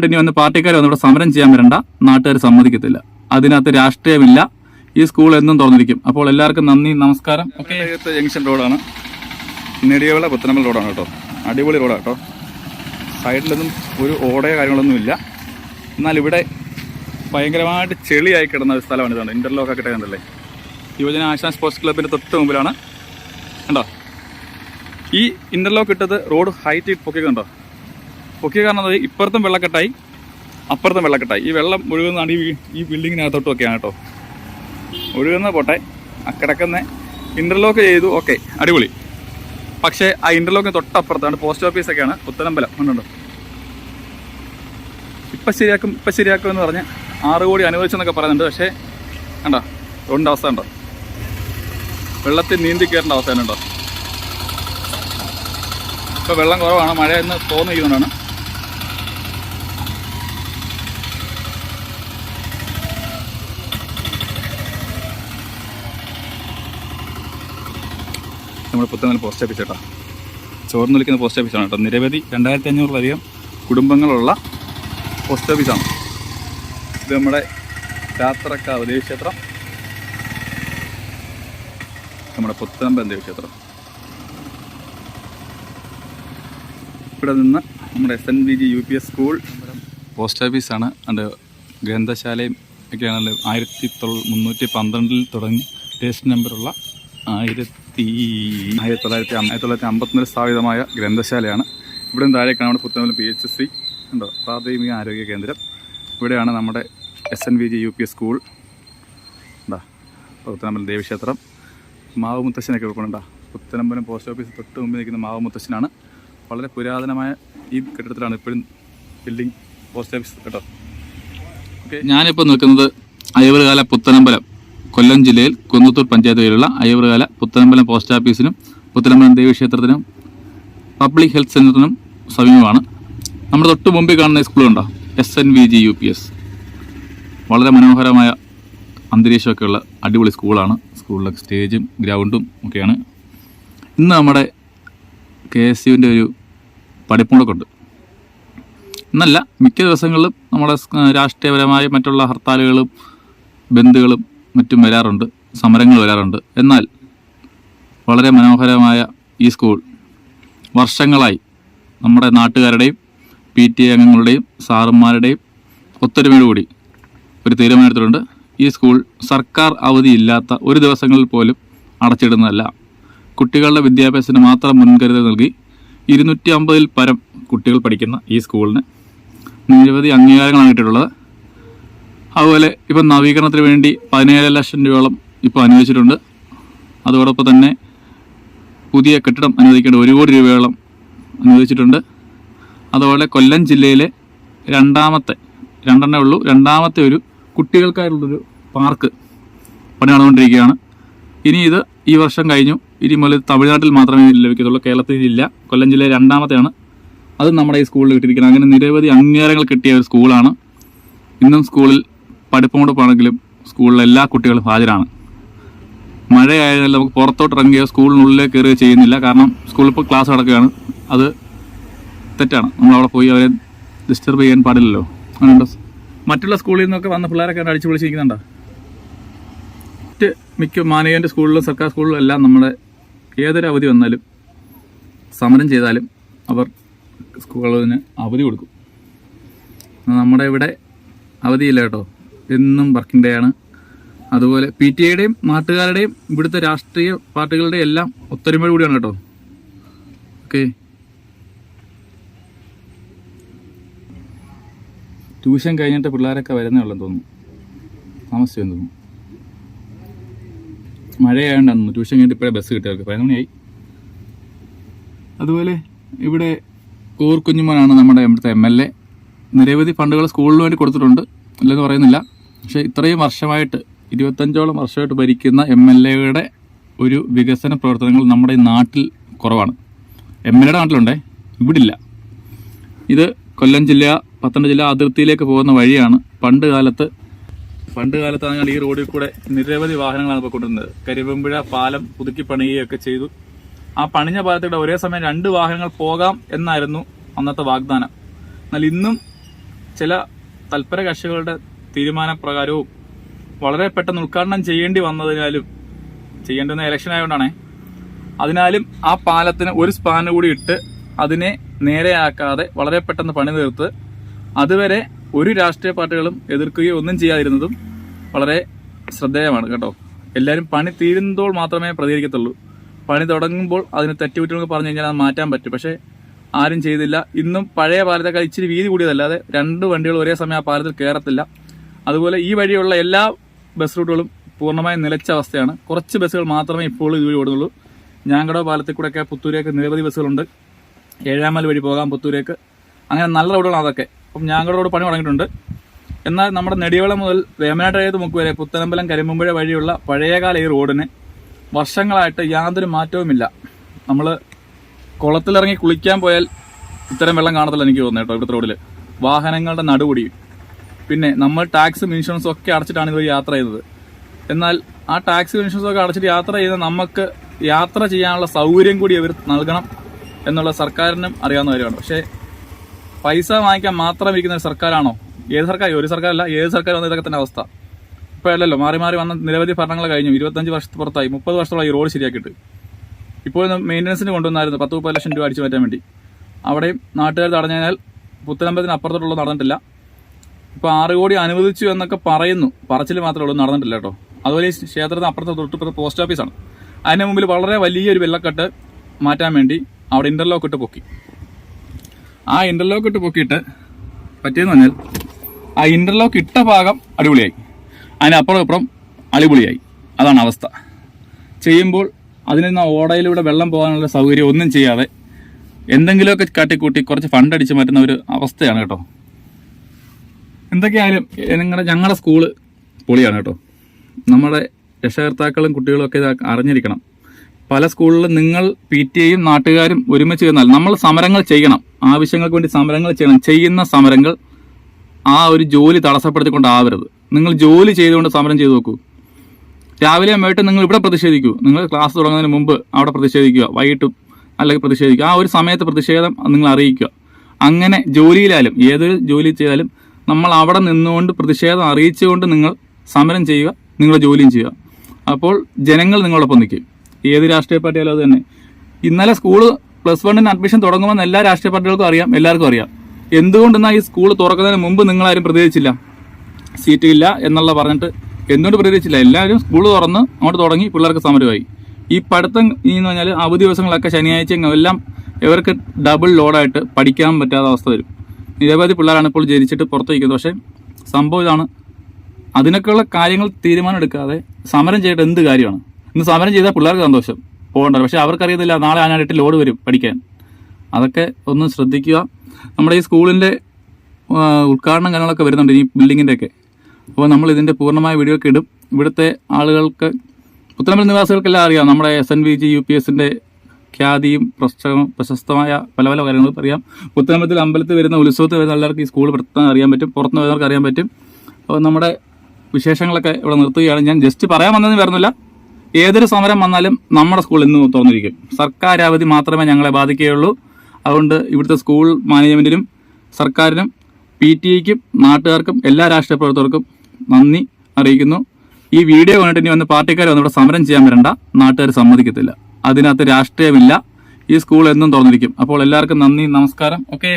സ്കൂളുമായിട്ട് ഇനി വന്ന് പാർട്ടിക്കാർ വന്ന് ഇവിടെ സമരം ചെയ്യാൻ വരണ്ട. നാട്ടുകാർ സമ്മതിക്കത്തില്ല. അതിനകത്ത് രാഷ്ട്രീയമില്ല. ഈ സ്കൂൾ എന്നും തുറന്നിരിക്കും. അപ്പോൾ എല്ലാവർക്കും നന്ദി നമസ്കാരം. ഓക്കെ. ജംഗ്ഷൻ റോഡാണ്. നെടിയവിള പുത്തനമ്പൽ റോഡാണ് കേട്ടോ. അടിപൊളി റോഡാണ് കേട്ടോ. സൈഡിലൊന്നും ഒരു ഓടയോ കാര്യങ്ങളൊന്നും ഇല്ല. എന്നാൽ ഇവിടെ ഭയങ്കരമായിട്ട് ചെളിയായി കിടന്ന ഒരു സ്ഥലമാണ് ഇതാണ് ഇന്റർലോക്ക് ഒക്കെ ഇട്ടതല്ലേ യുവജന ആശാൻ സ്പോർട്സ് ക്ലബിന്റെ തൊട്ട് മുമ്പിലാണ്. കണ്ടോ? ഈ ഇന്റർലോക്ക് ഇട്ടത് റോഡ് ഹൈറ്റ് പൊക്കി കണ്ടോ പൊക്കിയ കാരണം അത് ഇപ്പുറത്തും വെള്ളക്കെട്ടായി അപ്പുറത്തും വെള്ളക്കെട്ടായി. ഈ വെള്ളം ഒഴുകുന്നതാണ് ഈ ഈ ബിൽഡിങ്ങിനകത്തോട്ടൊക്കെയാണ് കേട്ടോ. ഒഴുകുന്ന പോട്ടെ കിടക്കുന്ന ഇന്റർലോക്ക് ചെയ്തു. ഓക്കെ അടിപൊളി. പക്ഷേ ആ ഇന്റർലോക്കിന് തൊട്ടപ്പുറത്താണ് പോസ്റ്റ് ഓഫീസൊക്കെയാണ് പുത്തനമ്പലം കണ്ടുണ്ടോ ഇപ്പം ശരിയാക്കും ഇപ്പം ശരിയാക്കും എന്ന് പറഞ്ഞ് ആറ് കോടി അനുവദിച്ചെന്നൊക്കെ പറയുന്നുണ്ട്. പക്ഷേ കണ്ടോ? റോഡിന്റെ അവസ്ഥ ഉണ്ടോ? വെള്ളത്തിൽ നീന്തി കയറേണ്ട അവസ്ഥ ഉണ്ടോ? ഇപ്പോൾ വെള്ളം കുറവാണ് മഴ എന്ന് തോന്നിയിരിക്കുന്നതാണ് നമ്മുടെ പുത്തനൽ പോസ്റ്റ് ഓഫീസ് കേട്ടോ. ചോർന്ന് വിളിക്കുന്ന പോസ്റ്റ് ഓഫീസാണ് കേട്ടോ. നിരവധി രണ്ടായിരത്തി അഞ്ഞൂറിലധികം കുടുംബങ്ങളുള്ള പോസ്റ്റ് ഓഫീസാണ് ഇത് നമ്മുടെ രാത്രക്കാവ് ദേവീക്ഷേത്രം. നമ്മുടെ പുത്തനമ്പലം ദേവീക്ഷേത്രം. ഇവിടെ നിന്ന് നമ്മുടെ S N B G U P S school post ഓഫീസാണ് അതിന്റെ ഗ്രന്ഥശാലയും ഒക്കെയാണല്ലോ ആയിരത്തി തൊള്ള മുന്നൂറ്റി പന്ത്രണ്ടിൽ തുടങ്ങി. രജിസ്റ്റർ നമ്പറുള്ള ആയിരത്തി ആയിരത്തി തൊള്ളായിരത്തി അം- ആയിരത്തി തൊള്ളായിരത്തി അമ്പത്തിനൊരു സ്ഥാപിതമായ ഗ്രന്ഥശാലയാണ്. ഇവിടെ നിന്ന് താഴേക്കാണ് നമ്മുടെ പുത്തനമല പി എച്ച് സി ഉണ്ടോ പ്രാഥമിക ആരോഗ്യ കേന്ദ്രം. ഇവിടെയാണ് നമ്മുടെ S N V G U P school എന്താ പുത്തനമ്പലം ദേവീക്ഷേത്രം. മാവ് മുത്തശ്ശനൊക്കെ ഉൾക്കൊണ്ടാ പുത്തനമ്പലം പോസ്റ്റ് ഓഫീസ് തൊട്ട് മുമ്പിൽ നിൽക്കുന്ന മാവ് മുത്തശ്ശനാണ് വളരെ പുരാതനമായ ഈ കെട്ടിടത്തിലാണ് ഇപ്പോഴും ബിൽഡിംഗ് പോസ്റ്റ് ഓഫീസ് കേട്ടോ. ഓക്കെ ഞാനിപ്പോൾ നിൽക്കുന്നത് അയവുകാല പുത്തനമ്പലം. കൊല്ലം ജില്ലയിൽ കുന്നത്തൂർ പഞ്ചായത്ത് കീഴിലുള്ള അയവറുകാല പുത്തനമ്പലം പോസ്റ്റ് ഓഫീസിനും പുത്തനമ്പലം ദേവീക്ഷേത്രത്തിനും പബ്ലിക് ഹെൽത്ത് സെന്ററിനും സമീപമാണ്. നമ്മുടെ തൊട്ട് മുമ്പിൽ കാണുന്ന സ്കൂളുണ്ടോ S N V G U P S വളരെ മനോഹരമായ അന്തരീക്ഷമൊക്കെയുള്ള അടിപൊളി സ്കൂളാണ് സ്കൂളിലെ സ്റ്റേജും ഗ്രൗണ്ടും ഒക്കെയാണ്. ഇന്ന് നമ്മുടെ കെ എസ് യുവിന്റെ ഒരു പഠിപ്പുകളൊക്കെ ഉണ്ട് എന്നല്ല മിക്ക ദിവസങ്ങളിലും നമ്മുടെ രാഷ്ട്രീയപരമായ മറ്റുള്ള ഹർത്താലുകളും ബന്ധുകളും മറ്റും വരാറുണ്ട് സമരങ്ങൾ വരാറുണ്ട്. എന്നാൽ വളരെ മനോഹരമായ ഈ സ്കൂൾ വർഷങ്ങളായി നമ്മുടെ നാട്ടുകാരുടെയും പി ടി എ അംഗങ്ങളുടെയും സാറന്മാരുടെയും ഒത്തൊരുമയോടുകൂടി ഒരു തീരുമാനമെടുത്തിട്ടുണ്ട് ഈ സ്കൂൾ സർക്കാർ അവധിയില്ലാത്ത ഒരു ദിവസങ്ങളിൽ പോലും അടച്ചിടുന്നതല്ല. കുട്ടികളുടെ വിദ്യാഭ്യാസത്തിന് മാത്രം മുൻകരുതൽ നൽകി ഇരുന്നൂറ്റി അമ്പതിൽ പരം കുട്ടികൾ പഠിക്കുന്ന ഈ സ്കൂളിന് നിരവധി അംഗീകാരങ്ങളാണ് കിട്ടിയിട്ടുള്ളത്. അതുപോലെ ഇപ്പം നവീകരണത്തിന് വേണ്ടി പതിനേഴ് ലക്ഷം രൂപയോളം ഇപ്പോൾ അനുവദിച്ചിട്ടുണ്ട്. അതോടൊപ്പം തന്നെ പുതിയ കെട്ടിടം അനുവദിക്കേണ്ട ഒരു കോടി രൂപയോളം അനുവദിച്ചിട്ടുണ്ട്. അതുപോലെ കൊല്ലം ജില്ലയിലെ രണ്ടാമത്തെ രണ്ടെണ്ണേ ഉള്ളൂ രണ്ടാമത്തെ ഒരു കുട്ടികൾക്കായിട്ടുള്ളൊരു പാർക്ക് പണി നടന്നുകൊണ്ടിരിക്കുകയാണ് ഇനി ഇത് ഈ വർഷം കഴിഞ്ഞു. ഇനി മുതൽ തമിഴ്നാട്ടിൽ മാത്രമേ ലഭിക്കത്തുള്ളൂ. കേരളത്തിൽ ഇല്ല. കൊല്ലം ജില്ലയിലെ രണ്ടാമത്തെയാണ്. അത് നമ്മുടെ ഈ സ്കൂളിൽ കിട്ടിയിരിക്കുന്നത് അങ്ങനെ നിരവധി അംഗീകാരങ്ങൾ കിട്ടിയ ഒരു സ്കൂളാണ്. ഇന്നും സ്കൂളിൽ പഠിപ്പുകൊടുപ്പാണെങ്കിലും സ്കൂളിലെ എല്ലാ കുട്ടികളും ഹാജരാണ്. മഴയായതിനാൽ നമുക്ക് പുറത്തോട്ട് ഇറങ്ങിയോ സ്കൂളിനുള്ളിലേക്ക് കയറുകയോ ചെയ്യുന്നില്ല. കാരണം സ്കൂളിൽ ഇപ്പോൾ ക്ലാസ് നടക്കുകയാണ്. അത് തെറ്റാണ്. നമ്മൾ അവിടെ പോയി അവരെ ഡിസ്റ്റർബ് ചെയ്യാൻ പാടില്ലല്ലോ. അങ്ങനെയുണ്ടോ മറ്റുള്ള സ്കൂളിൽ നിന്നൊക്കെ വന്ന പിള്ളേരൊക്കെ അടിച്ചു പൊളിച്ചിരിക്കുന്നുണ്ടോ? മറ്റ് മിക്ക മാനേജന്റെ സ്കൂളിലും സർക്കാർ സ്കൂളിലും എല്ലാം നമ്മുടെ ഏതൊരു അവധി വന്നാലും സമരം ചെയ്താലും അവർ സ്കൂളിന് അവധി കൊടുക്കും. നമ്മുടെ ഇവിടെ അവധിയില്ല കേട്ടോ. എന്നും വർക്കിംഗ് ഡേ ആണ്. അതുപോലെ പി ടി എയുടെയും നാട്ടുകാരുടെയും ഇവിടുത്തെ രാഷ്ട്രീയ പാർട്ടികളുടെയും എല്ലാം ഒത്തൊരുമയോട് കൂടിയാണ് കേട്ടോ. ഓക്കെ ട്യൂഷൻ കഴിഞ്ഞിട്ട് പിള്ളേരൊക്കെ വരുന്നേ ഉള്ളെന്ന് തോന്നുന്നു. താമസിച്ചെന്ന് തോന്നുന്നു. മഴയായോണ്ടാന്ന് ട്യൂഷൻ കഴിഞ്ഞിട്ട് ഇപ്പോഴേ ബസ് കിട്ടിയവർക്ക്. പതിനൊന്ന് മണിയായി. അതുപോലെ ഇവിടെ കൂർ കുഞ്ഞുമോനാണ് നമ്മുടെ ഇവിടുത്തെ എം എൽ എ നിരവധി ഫണ്ടുകൾ സ്കൂളിന് വേണ്ടി കൊടുത്തിട്ടുണ്ട്. ഇല്ലെന്ന് പറയുന്നില്ല. പക്ഷേ ഇത്രയും വർഷമായിട്ട് ഇരുപത്തഞ്ചോളം വർഷമായിട്ട് ഭരിക്കുന്ന എം എൽ എയുടെ ഒരു വികസന പ്രവർത്തനങ്ങൾ നമ്മുടെ നാട്ടിൽ കുറവാണ്. എം എൽ എയുടെ നാട്ടിലുണ്ടേ? ഇവിടില്ല. ഇത് കൊല്ലം ജില്ല പത്തനംതിട്ട ജില്ല അതിർത്തിയിലേക്ക് പോകുന്ന വഴിയാണ് പണ്ട് കാലത്ത് പണ്ട് കാലത്താണ് ഈ റോഡിൽ കൂടെ നിരവധി വാഹനങ്ങളാണ് ഇപ്പോൾ കൊണ്ടുവരുന്നത് കരിവമ്പുഴ പാലം പുതുക്കി പണിയുകയൊക്കെ ചെയ്തു. ആ പണിഞ്ഞ പാലത്തിലൂടെ ഒരേ സമയം രണ്ട് വാഹനങ്ങൾ പോകാം എന്നായിരുന്നു അന്നത്തെ വാഗ്ദാനം. എന്നാൽ ഇന്നും ചില തൽപര കക്ഷികളുടെ തീരുമാനപ്രകാരവും വളരെ പെട്ടെന്ന് ഉദ്ഘാടനം ചെയ്യേണ്ടി വന്നതിനാലും ചെയ്യേണ്ടുന്ന ഇലക്ഷൻ ആയതുകൊണ്ടാണേ. അതിനാലും ആ പാലത്തിന് ഒരു സ്പാൻ കൂടി ഇട്ട് അതിനെ നേരെയാക്കാതെ വളരെ പെട്ടെന്ന് പണി തീർത്ത് അതുവരെ ഒരു രാഷ്ട്രീയ പാർട്ടികളും എതിർക്കുകയോ ഒന്നും ചെയ്യാതിരുന്നതും വളരെ ശ്രദ്ധേയമാണ് കേട്ടോ. എല്ലാവരും പണി തീരുന്നതോൾ മാത്രമേ പ്രതികരിക്കത്തുള്ളൂ. പണി തുടങ്ങുമ്പോൾ അതിന് തെറ്റുകുറ്റങ്ങൾ പറഞ്ഞു കഴിഞ്ഞാൽ അത് മാറ്റാൻ പറ്റും. പക്ഷേ ആരും ചെയ്തില്ല. ഇന്നും പഴയ പാലത്തേക്കാൾ ഇച്ചിരി വീതി കൂടിയതല്ലാതെ രണ്ട് വണ്ടികൾ ഒരേ സമയം ആ പാലത്തിൽ കയറത്തില്ല. അതുപോലെ ഈ വഴിയുള്ള എല്ലാ ബസ് റൂട്ടുകളും പൂർണമായും നിലച്ച അവസ്ഥയാണ്. കുറച്ച് ബസ്സുകൾ മാത്രമേ ഇപ്പോൾ ഇതുവഴി ഓടുന്നുള്ളൂ. ഞാങ്കട പാലത്തിൽ കൂടെയൊക്കെ പുത്തൂരേക്ക് നിരവധി ബസ്സുകളുണ്ട് ഏഴാമൽ വഴി പോകാം പുത്തൂരേക്ക്. അങ്ങനെ നല്ല റോഡുകളാണ് അതൊക്കെ. അപ്പം ഞാങ്കട റോഡ് പണി തുടങ്ങിയിട്ടുണ്ട്. എന്നാൽ നമ്മുടെ നെടിയോളം മുതൽ വേമനാട്ടഴയത്ത് മുക്ക് വരെ പുത്തനമ്പലം കരിമ്പുഴ വഴിയുള്ള പഴയകാല ഈ റോഡിന് വർഷങ്ങളായിട്ട് യാതൊരു മാറ്റവുമില്ല. നമ്മൾ കുളത്തിലിറങ്ങി കുളിക്കാൻ പോയാൽ ഇത്തരം വെള്ളം കാണത്തില്ല എനിക്ക് തോന്നുന്നു കേട്ടോ ഇവിടുത്തെ റോഡിൽ വാഹനങ്ങളുടെ നടുപൊടി. പിന്നെ നമ്മൾ ടാക്സും ഇൻഷുറൻസും ഒക്കെ അടച്ചിട്ടാണ് ഇതുവഴി യാത്ര ചെയ്തത്. എന്നാൽ ആ ടാക്സും ഇൻഷുറൻസും ഒക്കെ അടച്ചിട്ട് യാത്ര ചെയ്ത നമുക്ക് യാത്ര ചെയ്യാനുള്ള സൗകര്യം കൂടി അവർ നൽകണം എന്നുള്ള സർക്കാരിനും അറിയാവുന്ന കാര്യമാണ്. പക്ഷേ പൈസ വാങ്ങിക്കാൻ മാത്രം ഇരിക്കുന്ന ഒരു സർക്കാരാണോ? ഏത് സർക്കാർ? ഒരു സർക്കാരല്ല ഏത് സർക്കാർ വന്ന ഇതൊക്കെ തന്നെ അവസ്ഥ. ഇപ്പോൾ അല്ലല്ലോ മാറി മാറി വന്ന നിരവധി ഭരണങ്ങൾ കഴിഞ്ഞു. ഇരുപത്തഞ്ച് വർഷത്ത് പുറത്തായി മുപ്പത് വർഷത്തോളം ഈ റോഡ് ശരിയാക്കിയിട്ട്. ഇപ്പോൾ മെയിന്റനൻസിന് കൊണ്ടുവന്നായിരുന്നു പത്ത് മുപ്പത് ലക്ഷം രൂപ അടിച്ചു മാറ്റാൻ വേണ്ടി. അവിടെയും നാട്ടുകാർ തടഞ്ഞതിനാൽ പുത്തനമ്പലത്തിന് അപ്പുറത്തോട്ടുള്ള നടന്നിട്ടില്ല. ഇപ്പോൾ ആറ് കോടി അനുവദിച്ചു എന്നൊക്കെ പറയുന്നു. പറച്ചിൽ മാത്രമേ ഉള്ളൂ നടന്നിട്ടില്ല കേട്ടോ. അതുപോലെ ഈ ക്ഷേത്രത്തിന് അപ്പുറത്തെ തൊട്ടിപ്പുറത്ത് പോസ്റ്റ് ഓഫീസാണ് അതിന് മുമ്പിൽ വളരെ വലിയൊരു വെള്ളക്കെട്ട് മാറ്റാൻ വേണ്ടി അവിടെ ഇന്റർലോക്ക് ഇട്ട് പൊക്കി. ആ ഇന്റർലോക്ക് ഇട്ട് പൊക്കിയിട്ട് പറ്റിയെന്ന് പറഞ്ഞാൽ ആ ഇന്റർലോക്ക് ഇട്ട ഭാഗം അടിപൊളിയായി. അതിനപ്പുറം ഇപ്പുറം അടിപൊളിയായി. അതാണ് അവസ്ഥ. ചെയ്യുമ്പോൾ അതിൽ നിന്ന് ഓടയിലൂടെ വെള്ളം പോകാനുള്ള സൗകര്യം ഒന്നും ചെയ്യാതെ എന്തെങ്കിലുമൊക്കെ കാട്ടിക്കൂട്ടി കുറച്ച് ഫണ്ട് അടിച്ചു മാറ്റുന്ന ഒരു അവസ്ഥയാണ് കേട്ടോ. എന്തൊക്കെയായാലും നിങ്ങളുടെ ഞങ്ങളുടെ സ്കൂൾ പൊളിയാണ് കേട്ടോ. നമ്മുടെ രക്ഷകർത്താക്കളും കുട്ടികളും ഒക്കെ ഇത് അറിഞ്ഞിരിക്കണം. പല സ്കൂളിലും നിങ്ങൾ പി ടി എയും നാട്ടുകാരും ഒരുമിച്ച് ചെന്നാൽ നമ്മൾ സമരങ്ങൾ ചെയ്യണം. ആവശ്യങ്ങൾക്ക് വേണ്ടി സമരങ്ങൾ ചെയ്യണം. ചെയ്യുന്ന സമരങ്ങൾ ആ ഒരു ജോലി തടസ്സപ്പെടുത്തിക്കൊണ്ടാവരുത്. നിങ്ങൾ ജോലി ചെയ്തുകൊണ്ട് സമരം ചെയ്തു നോക്കൂ. രാവിലെ വൈകിട്ട് നിങ്ങൾ ഇവിടെ പ്രതിഷേധിക്കൂ. നിങ്ങൾ ക്ലാസ് തുടങ്ങുന്നതിന് മുമ്പ് അവിടെ പ്രതിഷേധിക്കുക. വൈകിട്ടും അല്ലെങ്കിൽ പ്രതിഷേധിക്കുക. ആ ഒരു സമയത്ത് പ്രതിഷേധം നിങ്ങൾ അറിയിക്കുക. അങ്ങനെ ജോലിയിലായാലും ഏതൊരു ജോലി ചെയ്താലും നമ്മൾ അവിടെ നിന്നുകൊണ്ട് പ്രതിഷേധം അറിയിച്ചുകൊണ്ട് നിങ്ങൾ സമരം ചെയ്യുക നിങ്ങളുടെ ജോലിയും ചെയ്യുക. അപ്പോൾ ജനങ്ങൾ നിങ്ങളോടൊപ്പം നിൽക്കും. ഏത് രാഷ്ട്രീയ പാർട്ടിയാലും അത് തന്നെ. ഇന്നലെ സ്കൂൾ പ്ലസ് വണ്ണിന് അഡ്മിഷൻ തുടങ്ങുമെന്ന് എല്ലാ രാഷ്ട്രീയ പാർട്ടികൾക്കും അറിയാം എല്ലാവർക്കും അറിയാം. എന്തുകൊണ്ടെന്നാൽ ഈ സ്കൂൾ തുറക്കുന്നതിന് മുമ്പ് നിങ്ങളാരും പ്രതികരിച്ചില്ല? സീറ്റ് ഇല്ല എന്നുള്ള പറഞ്ഞിട്ട് എന്തുകൊണ്ട് പ്രതികരിച്ചില്ല? എല്ലാവരും സ്കൂൾ തുറന്ന് അങ്ങോട്ട് തുടങ്ങി പിള്ളേർക്ക് സമരമായി. ഈ പഠിത്തം എന്ന് പറഞ്ഞാൽ അവധി ദിവസങ്ങളൊക്കെ ശനിയാഴ്ച എല്ലാം ഇവർക്ക് ഡബിൾ ലോഡായിട്ട് പഠിക്കാൻ പറ്റാത്ത അവസ്ഥ വരും. നിരവധി പിള്ളേരാണ് ഇപ്പോൾ ജനിച്ചിട്ട് പുറത്തു വയ്ക്കുന്നത് പക്ഷേ സംഭവം ഇതാണ്. അതിനൊക്കെയുള്ള കാര്യങ്ങൾ തീരുമാനം എടുക്കാതെ സമരം ചെയ്തിട്ട് എന്ത് കാര്യമാണ്? ഇന്ന് സമരം ചെയ്താൽ പിള്ളേർക്ക് സന്തോഷം പോകണ്ട പക്ഷേ അവർക്കറിയത്തില്ല നാളെ ആനായിട്ട് ലോഡ് വരും പഠിക്കാൻ. അതൊക്കെ ഒന്ന് ശ്രദ്ധിക്കുക. നമ്മുടെ ഈ സ്കൂളിന്റെ ഉദ്ഘാടനം കാര്യങ്ങളൊക്കെ വരുന്നുണ്ട് ഈ ബിൽഡിങ്ങിന്റെ ഒക്കെ. അപ്പോൾ നമ്മൾ ഇതിന്റെ പൂർണമായ വീഡിയോ ഒക്കെ ഇടും. ഇവിടുത്തെ ആളുകൾക്ക് പുത്തനമ്പല നിവാസികൾക്കെല്ലാം അറിയാം. നമ്മുടെ S N V G U P എസിന്റെ ഖ്യാതിയും പ്രശ്നവും പ്രശസ്തമായ പല പല കാര്യങ്ങളും അറിയാം. പുത്തനമ്പലത്തിൽ അമ്പലത്തിൽ വരുന്ന ഉത്സവത്തിൽ വരുന്ന എല്ലാവർക്കും ഈ സ്കൂൾ പ്രത്യേകം അറിയാൻ പറ്റും. പുറത്തുനിന്ന് വരുന്നവർക്ക് അറിയാൻ പറ്റും. അപ്പോൾ നമ്മുടെ വിശേഷങ്ങളൊക്കെ ഇവിടെ നിർത്തുകയാണ്. ഞാൻ ജസ്റ്റ് പറയാൻ വന്നതെന്ന് വരുന്നില്ല. ഏതൊരു സമരം വന്നാലും നമ്മുടെ സ്കൂൾ ഇന്ന് തുറന്നിരിക്കും. സർക്കാർ അവധി മാത്രമേ ഞങ്ങളെ ബാധിക്കുകയുള്ളൂ. അതുകൊണ്ട് ഇവിടുത്തെ സ്കൂൾ മാനേജ്മെന്റിനും സർക്കാരിനും പി ടി ഐക്കും നാട്ടുകാർക്കും എല്ലാ രാഷ്ട്രീയ പ്രവർത്തകർക്കും നന്ദി അറിയിക്കുന്നു. ഈ വീഡിയോ കണ്ടിട്ട് ഇനി വന്ന് പാർട്ടിക്കാർ വന്ന് ഇവിടെ സമരം ചെയ്യാൻ വരണ്ട. നാട്ടുകാർ സമ്മതിക്കത്തില്ല. അതിനകത്ത് രാഷ്ട്രീയമില്ല. ഈ സ്കൂൾ എന്നും തുറന്നിരിക്കും. അപ്പോൾ എല്ലാവർക്കും നന്ദി നമസ്കാരം. ഓക്കെ